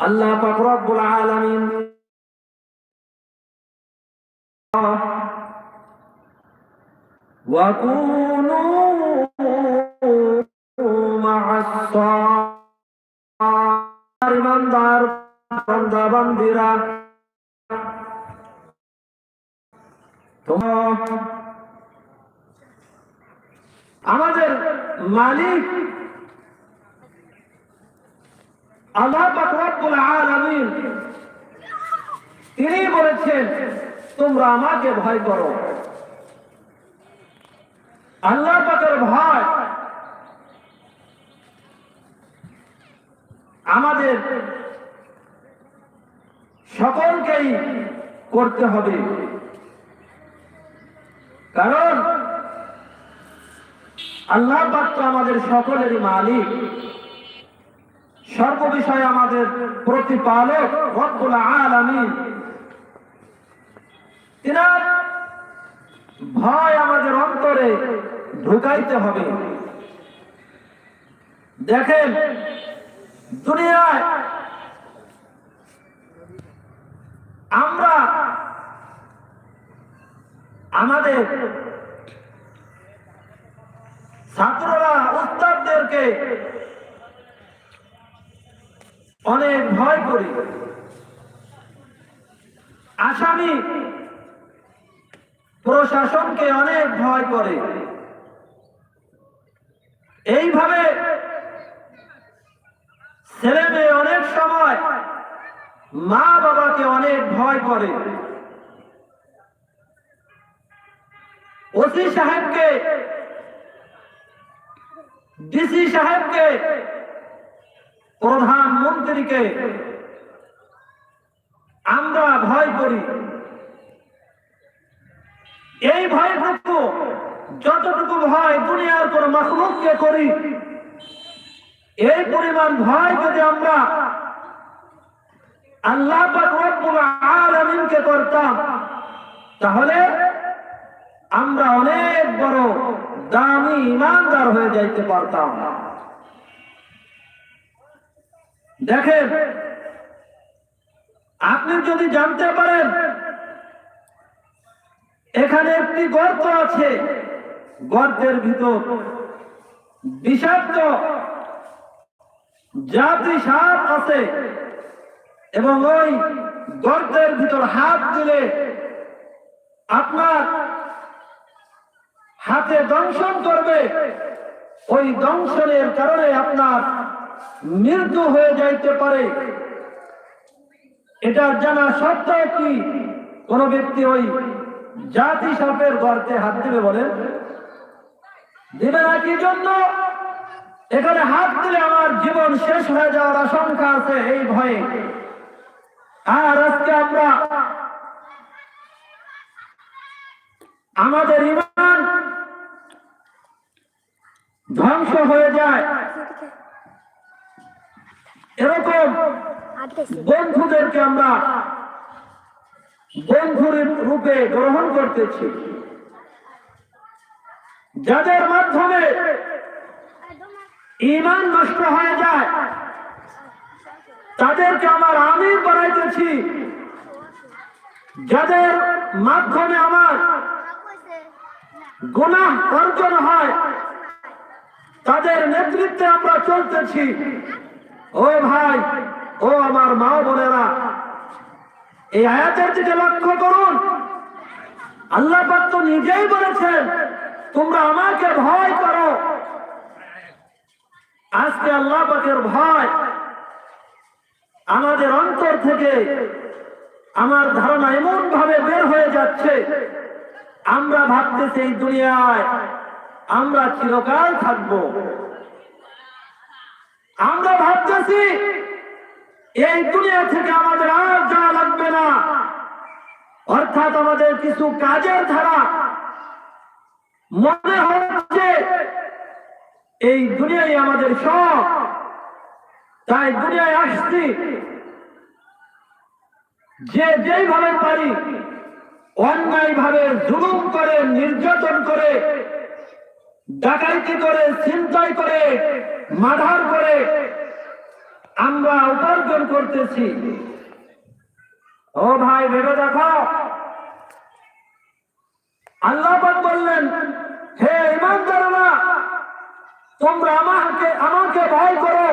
আল্লাহ পাক রব্বুল আলামিন وكونوا مع الصالحين ইমানদার বান্দা বান্দিরা তোমার আমাদের মালিক তিনি বলেছেন, তোমরা আমাকে ভয় করো। আল্লাহ পাকের ভয় আমাদের সকলকেই করতে হবে। কারণ আল্লাহ পাক তো আমাদের সকলেরই মালিক। সর্ব বিষয়ে আমাদের প্রতিপালক রব্বুল আলামিন। তিনার ভয় আমাদের অন্তরে ঢুকাইতে হবে। দেখেন, দুনিয়ায় আমরা আমাদের অনেক ভয় করি। আসামি প্রশাসনকে অনেক ভয় করে। এইভাবে ছেলে মেয়ে অনেক সময় মা বাবাকে অনেক ভয় করে। ওসি সাহেবকে, ডিসি সাহেবকে প্রধানমন্ত্রীকে আমরা ভয় করি। এই ভয়টুকু যতটুকু ভয় দুনিয়ার কোন মখলুককে করি, এই পরিমাণ ভয় যদি আমরা আল্লাহ রব্বুল আলামিনকে করতাম, তাহলে আমরা অনেক বড় দামি ইমানদার হয়ে যাইতে পারতাম। দেখেন, আপনি যদি জানতে পারেন, এখানে একটি গর্ত আছে, গর্তের ভিতর বিষাক্ত জাতি সাপ আছে এবং ওই গর্তের ভিতর হাত দিলে আপনার হাতে দংশন করবে। ওই দংশনের কারণে আপনার মৃত্যু হয়ে যাইতে পারে। এটা জানা সত্ত্বেও কি কোন ব্যক্তি ওই জাতি সাপের গর্তে হাত দিবে বলে? দিবে না কি জন্য? এখানে হাত দিলে আমার জীবন শেষ হয়ে যাওয়ার আশঙ্কা আছে এই ভয়ে। আর আজকে আমরা আমাদের ইমান ধ্বংস হয়ে যায়। এরকম বন্ধুদেরকে আমরা বন্ধুর রূপে গ্রহণ করতেছি। যাদের মাধ্যমে ইমান নষ্ট হয়ে যায়, তাদেরকে আমার আমির বানাইতেছি। যাদের মাধ্যমে আমার গুনাহ অর্জন হয়, তাদের নেতৃত্বে আমরা চলতেছি। ও ভাই, ও আমার মা বোনেরা, এই আয়াতের দিকে লক্ষ্য করুন। আল্লাহ তো নিজেই বলেছেন, তোমরা আমাকে ভয় করো। আজকে আল্লাহ পাকের ভয় আমাদের অন্তর থেকে আমার ধারণা এমন ভাবে বের হয়ে যাচ্ছে, আমরা ভাবতেছি এই দুনিয়ায় আমরা চিরকাল থাকব। আমরা ভাবতেছি, এই দুনিয়া থেকে আমাদের আর যাওয়া লাগবে না। অর্থাৎ আমাদের কিছু কাজের ধারা। মনে হচ্ছে এই দুনিয়ায় আমাদের সব, তাই দুনিয়ায় আসছি। যে যেইভাবে পারি অন্যায় ভাবে জুলুম করে, নির্যাতন করে ডাকাইতি করে, ছিনতাই করে, মারধর করে আমরা উপার্জন করতেছি। ও ভাই, ভেবে দেখো। আল্লাহ বললেন, হে ইমান ইমানদাররা তোমরা আমাকে আমাকে ভয় করো।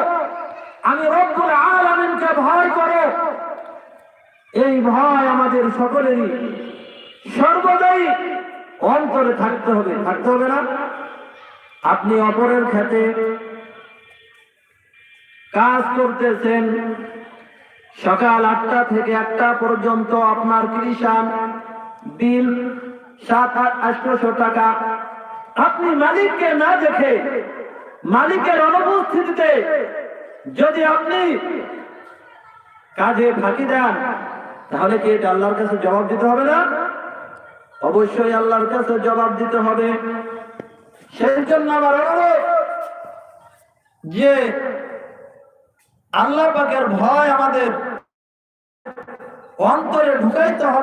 আমি রব্বুল আলামিনকে ভয় করো। এই ভয় আমাদের সকলেরই। সর্বদাই অন্তরে থাকতে হবে। থাকতে হবে না? আপনি অপরের খেতে কাজ করতেছেন। সকাল আটটা থেকে একটা পর্যন্ত আপনার কৃষান বিল সাত আট আটশোশো টাকা। আপনি মালিককে না দেখে, মালিকের অনুপস্থিতিতে যদি আপনি কাজে ফাঁকি দেন, তাহলে কি এটা আল্লাহর কাছে জবাব দিতে হবে না? অবশ্যই আল্লাহর কাছে জবাব দিতে হবে। সেই জন্য আমার যে আল্লাহ পাকের ভয় আমাদের অন্তরে ঢুকাইতে হবে।